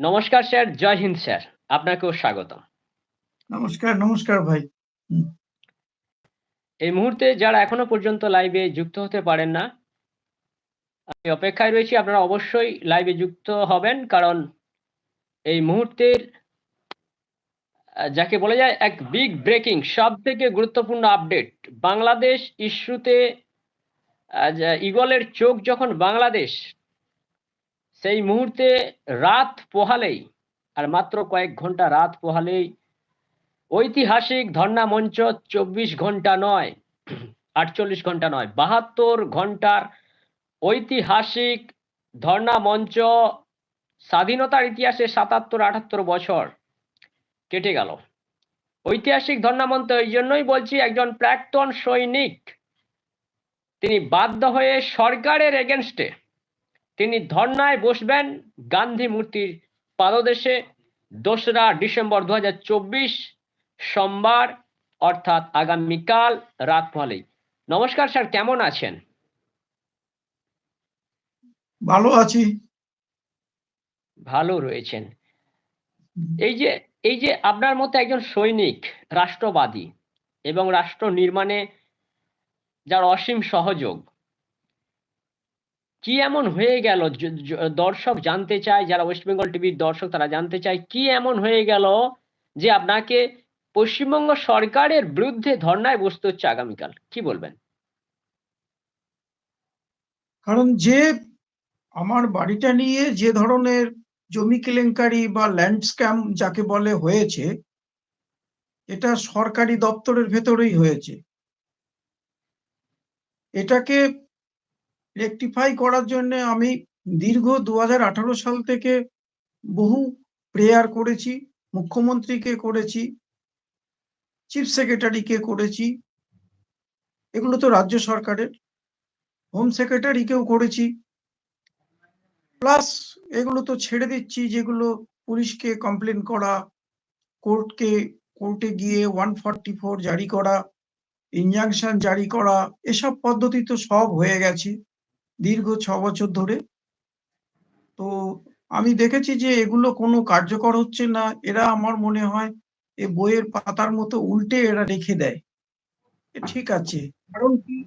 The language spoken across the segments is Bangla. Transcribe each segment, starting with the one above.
নমস্কার স্যার জয় হিন্দ স্যার আপনাকেও স্বাগতম। নমস্কার নমস্কার ভাই। এই মুহূর্তে যারা এখনও পর্যন্ত লাইভে যুক্ত হতে পারেন না আমি অপেক্ষায় রয়েছি আপনারা অবশ্যই লাইভে যুক্ত হবেন কারণ এই মুহূর্তের যাকে বলা যায় এক বিগ ব্রেকিং সব থেকে গুরুত্বপূর্ণ আপডেট বাংলাদেশ ইস্যুতে ইগলের চোখ যখন বাংলাদেশ সেই মুহূর্তে রাত পোহালেই, আর মাত্র কয়েক ঘণ্টা রাত পোহালেই ঐতিহাসিক ধর্ণা মঞ্চ চব্বিশ ঘণ্টা নয়, আটচল্লিশ ঘণ্টা নয়, বাহাত্তর ঘণ্টার ঐতিহাসিক ধর্ণা মঞ্চ স্বাধীনতার ইতিহাসে সাতাত্তর, আটাত্তর বছর কেটে গেল। ঐতিহাসিক ধর্ণা মঞ্চ এই জন্যই বলছি একজন প্রাক্তন সৈনিক, তিনি বাধ্য হয়ে সরকারের এগেনস্টে তিনি ধর্নায় বসবেন গান্ধী মূর্তির পাদদেশে দোসরা ডিসেম্বর দু হাজার চব্বিশ সোমবার অর্থাৎ আগামীকাল রাত পহলেই নমস্কার স্যার কেমন আছেন? ভালো আছি। ভালো রয়েছেন। এই যে এই যে আপনার মতো একজন সৈনিক রাষ্ট্রবাদী এবং রাষ্ট্র নির্মাণে যার অসীম সহযোগ কি এমন হয়ে গেল? দর্শক জানতে চায়, যারা ওয়েস্ট বেঙ্গল টিভির দর্শক, তারা জানতে চায়, কি এমন হয়ে গেল যে আপনাকে পশ্চিমবঙ্গ সরকারের বিরুদ্ধে ধর্নায় বসতে হচ্ছে আগামীকাল? কি বলবেন? কারণ যে আমার বাড়িটা নিয়ে যে ধরনের জমি কেলেঙ্কারি বা ল্যান্ড স্ক্যাম যাকে বলে হয়েছে, এটা সরকারি দপ্তরের ভেতরেই হয়েছে। এটাকে রেকটিফাই করার জন্য আমি দীর্ঘ দু হাজার আঠারো সাল থেকে বহু প্রেয়ার করেছি, মুখ্যমন্ত্রীকে করেছি চিফ সেক্রেটারিকে করেছি। এগুলো তো রাজ্য সরকারের। হোম সেক্রেটারিকেও করেছি। প্লাস এগুলো তো ছেড়ে দিচ্ছি, যেগুলো পুলিশকে কমপ্লেন করা কোর্টকে কোর্টে গিয়ে ওয়ান ফর্টি ফোর জারি করা ইনজাংশন জারি করা, এসব পদ্ধতি তো সব হয়ে গেছে। দীর্ঘ ছ বছর ধরে। তো আমি দেখেছি যে এগুলো কোনো কার্যকর হচ্ছে না। এরা আমার মনে হয় এ বইয়ের পাতার মতো উল্টে এরা রেখে দেয়। ঠিক আছে। কারণ কি?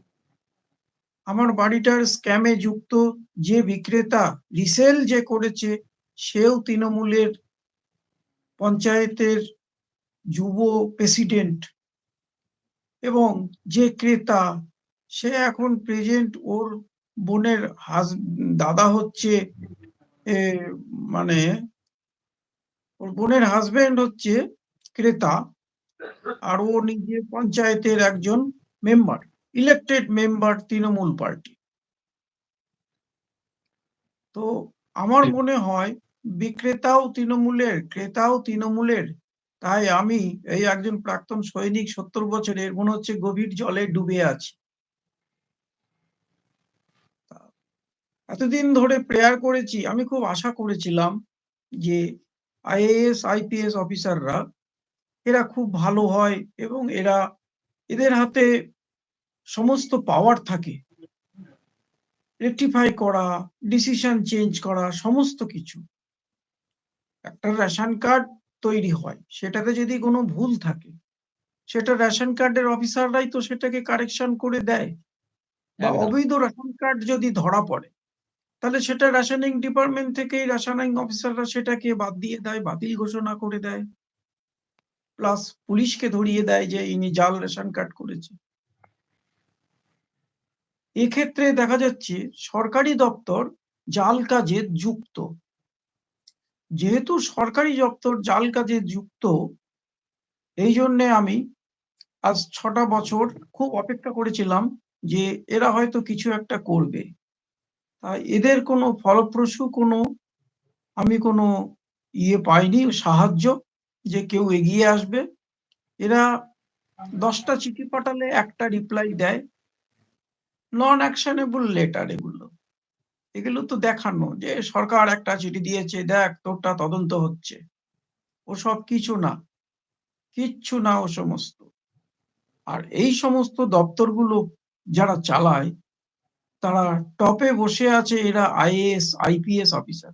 আমার বাড়িটার স্ক্যামে যুক্ত যে বিক্রেতা রিসেল যে করেছে, সেও তৃণমূলের পঞ্চায়েতের যুব প্রেসিডেন্ট। এবং যে ক্রেতা, সে এখন প্রেজেন্ট ওর বোনের হাজ দাদা হচ্ছে মানে ওর বোনের হাজবেন্ড হচ্ছে ক্রেতা আর ও নিজে পঞ্চায়েতের একজন member elected member Trinamool party তো আমার মনে হয় বিক্রেতাও তৃণমূলের ক্রেতাও তৃণমূলের। তাই আমি এই একজন প্রাক্তন সৈনিক সত্তর বছরের মনে হচ্ছে গভীর জলে ডুবে আছি। এতদিন ধরে প্রেয়ার করেছি আমি খুব আশা করেছিলাম যে আইএএস আইপিএস অফিসাররা এরা খুব ভালো হয় এবং এরা এদের হাতে সমস্ত পাওয়ার থাকে। রেকটিফাই করা ডিসিশন চেঞ্জ করা সমস্ত কিছু। একটা রেশন কার্ড তৈরি হয় সেটাতে যদি কোনো ভুল থাকে সেটা রেশন কার্ডের অফিসাররাই তো সেটাকে কারেকশন করে দেয়। বা অবৈধ রেশন কার্ড যদি ধরা পড়ে তাহলে সেটা রেশনিং ডিপার্টমেন্ট থেকেই রেশনিং অফিসাররা সেটাকে বাদ দিয়ে দেয়, বাতিল ঘোষণা করে দেয়। প্লাস পুলিশকে ধরিয়ে দেয় যে ইনি জাল রেশন কার্ড করেছে। এক্ষেত্রে দেখা যাচ্ছে সরকারি দপ্তর জাল কাজে যুক্ত। যেহেতু সরকারি দপ্তর জাল কাজে যুক্ত, এই জন্যে আমি আজ ছটা বছর খুব অপেক্ষা করেছিলাম যে এরা হয়তো কিছু একটা করবে। এদের কোনো ফলপ্রসূ কোনো, আমি কোনো ইয়ে পাইনি সাহায্য যে কেউ এগিয়ে আসবে। এরা দশটা চিঠি পাঠালে একটা রিপ্লাই দেয় নন অ্যাকশনেবল লেটার এগুলো। এগুলো তো দেখানো যে সরকার একটা চিঠি দিয়েছে, দেখ তোরটা তদন্ত হচ্ছে। ও সব কিছু না, কিচ্ছু না ও সমস্ত। আর এই সমস্ত দপ্তরগুলো যারা চালায় তারা টপে বসে আছে এরা আইএএস আইপিএস অফিসার